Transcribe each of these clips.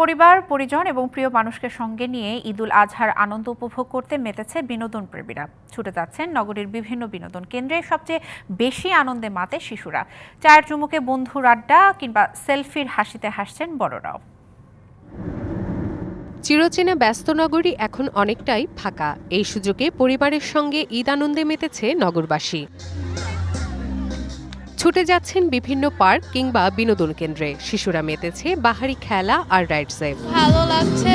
পরিবার, পরিজন এবং প্রিয় মানুষকে সঙ্গে নিয়ে ঈদুল আজহার আনন্দ উপভোগ করতে মেতেছে বিনোদন প্রেমীরা। ছুটে যাচ্ছেন নগরীর বিভিন্ন বিনোদন কেন্দ্রে সবচেয়ে বেশি আনন্দে মাতে শিশুরা। চায়ের চুমুকে বন্ধুর আড্ডা কিংবা সেলফির হাসিতে হাসছেন বড়রাও। চিরচেনা ব্যস্ত নগরী এখন অনেকটাই ফাঁকা। এই সুযোগে পরিবারের সঙ্গে ঈদ আনন্দে মেতেছে নগরবাসী। ছুটে যাচ্ছেন বিভিন্ন পার্ক কিংবা বিনোদন কেন্দ্রে। শিশুরা মেতেছে বাহারি খেলা আর রাইডসে। ভালো লাগছে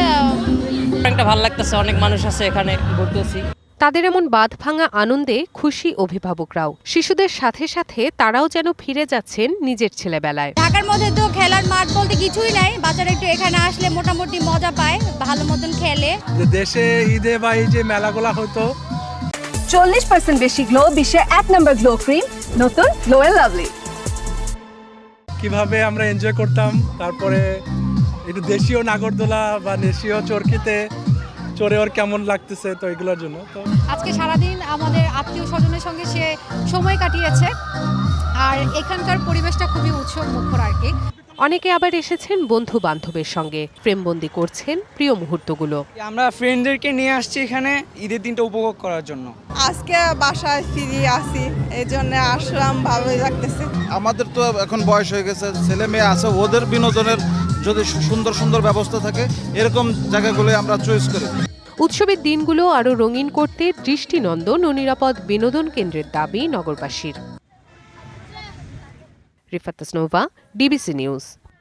একটা ভালো লাগতেছে অনেক মানুষ আছে এখানে ঘুরতেছি। তাদের এমন বাঁধ ভাঙা আনন্দে খুশি অভিভাবকরাও। শিশুদের সাথে সাথে তারাও যেন ফিরে যাচ্ছেন নিজের ছেলেবেলায়। ঢাকার মধ্যে তো খেলার মাঠ বলতে কিছুই নাই বাচ্চারা একটু এখানে আসলে মোটামুটি মজা পায় ভালো মতন খেলে। দেশে ঈদে বা এই যে মেলাগুলা হতো চল্লিশ পার্সেন্ট বেশি গ্লো বিশ্বের এক নম্বর গ্লো ক্রিম নতুন গ্লো এন্ড লাভলি কীভাবে আমরা এনজয় করতাম তারপরে একটু দেশীয় নাগরদোলা বা দেশীয় চরকিতে চড়ে ওর কেমন লাগতেছে তো এগুলোর জন্য। তো আজকে সারাদিন আমাদের আত্মীয় স্বজনের সঙ্গে সে সময় কাটিয়েছে আর এখানকার পরিবেশটা খুবই উৎসব মুখর আর কি। অনেকে আবার এসেছেন বন্ধু বান্ধবের সঙ্গে। প্রেমবন্দি করছেন প্রিয় মুহূর্তগুলো। আমরা ফ্রেন্ডদেরকে নিয়ে আসছি এখানে ঈদের দিনটা উপভোগ করার জন্য। আজকে বাসায় ফিরে আসি এই জন্য আসলাম ভালোই লাগতেছে। আমাদের তো এখন বয়স হয়ে গেছে ছেলে মেয়ে আছে ওদের বিনোদনের যদি সু- সুন্দর সুন্দর ব্যবস্থা থাকে এরকম জায়গাগুলো আমরা চয়েস করি। উৎসবের দিনগুলো আরও রঙিন করতে দৃষ্টিনন্দন ও নিরাপদ বিনোদন কেন্দ্রের দাবি নগরবাসীর। Rifat Asnova, DBC News.